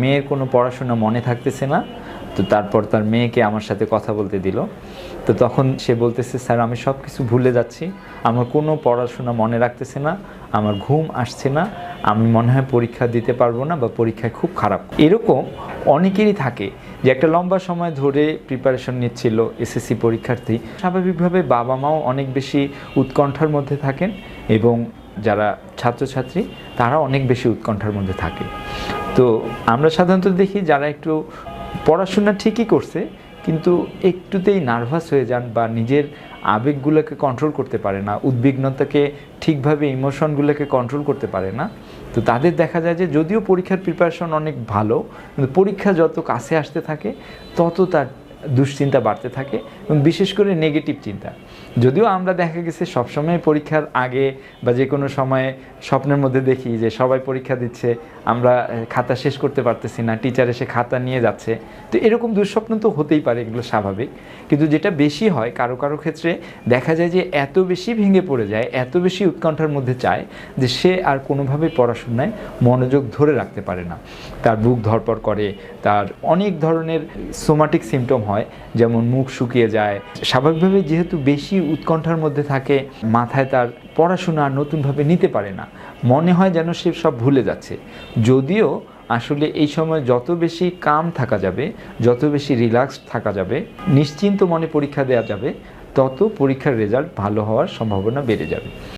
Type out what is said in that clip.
মেয়ের কোনো পড়াশোনা মনে থাকতেছে না, তো তারপর তার মেয়েকে আমার সাথে কথা বলতে দিল। তো তখন সে বলতেছে, স্যার, আমি সব কিছু ভুলে যাচ্ছি। আমার কোনো পড়াশোনা মনে রাখতেছে না, আমার ঘুম আসছে না, আমি মনে হয় পরীক্ষা দিতে পারব না বা পরীক্ষায় খুব খারাপ। এরকম অনেকেরই থাকে যে একটা লম্বা সময় ধরে প্রিপারেশন নিচ্ছিল এসএসসি পরীক্ষার্থী। স্বাভাবিকভাবে বাবা মাও অনেক বেশি উৎকণ্ঠার মধ্যে থাকেন এবং যারা ছাত্রছাত্রী তারা অনেক বেশি উৎকণ্ঠার মধ্যে থাকে। তো আমরা সাধারণত দেখি যারা একটু পড়াশোনা ঠিকই করছে, কিন্তু একটুতেই নার্ভাস হয়ে যান বা নিজের আবেগগুলোকে কন্ট্রোল করতে পারে না, উদ্বিগ্নতাকে ঠিকভাবে ইমোশনগুলোকে কন্ট্রোল করতে পারে না। তো তাদের দেখা যায় যে যদিও পরীক্ষার প্রিপারেশন অনেক ভালো, কিন্তু পরীক্ষা যত কাছে আসতে থাকে, তত তার দুশ্চিন্তা বাড়তে থাকে এবং বিশেষ করে নেগেটিভ চিন্তা। যদিও আমরা দেখা গেছে সবসময় পরীক্ষার আগে বা যে কোনো সময়ে স্বপ্নের মধ্যে দেখি যে সবাই পরীক্ষা দিচ্ছে, আমরা খাতা শেষ করতে পারতেছি না টিচার এসে খাতা নিয়ে যাচ্ছে। তো এরকম দুঃস্বপ্ন তো হতেই পারে, এগুলো স্বাভাবিক। কিন্তু যেটা বেশি হয়, কারও কারও ক্ষেত্রে দেখা যায় যে এত বেশি ভেঙে পড়ে যায়, এত বেশি উৎকণ্ঠার মধ্যে চায় যে সে আর কোনোভাবে পড়াশোনায় মনোযোগ ধরে রাখতে পারে না। তার বুক ধরপড় করে, তার অনেক ধরনের সোমাটিক সিমটম হয়। যেমন মুখ শুকিয়ে যায়। স্বাভাবিকভাবে যেহেতু বেশি উৎকণ্ঠার মধ্যে থাকে, মাথায় তার পড়াশোনা নতুনভাবে নিতে পারে না। মনে হয় যেন সে সব ভুলে যাচ্ছে। যদিও আসলে এই সময় যত বেশি কাম থাকা যাবে, যত বেশি রিল্যাক্স থাকা যাবে, নিশ্চিন্ত মনে পরীক্ষা দেওয়া যাবে, তত পরীক্ষার রেজাল্ট ভালো হওয়ার সম্ভাবনা বেড়ে যাবে।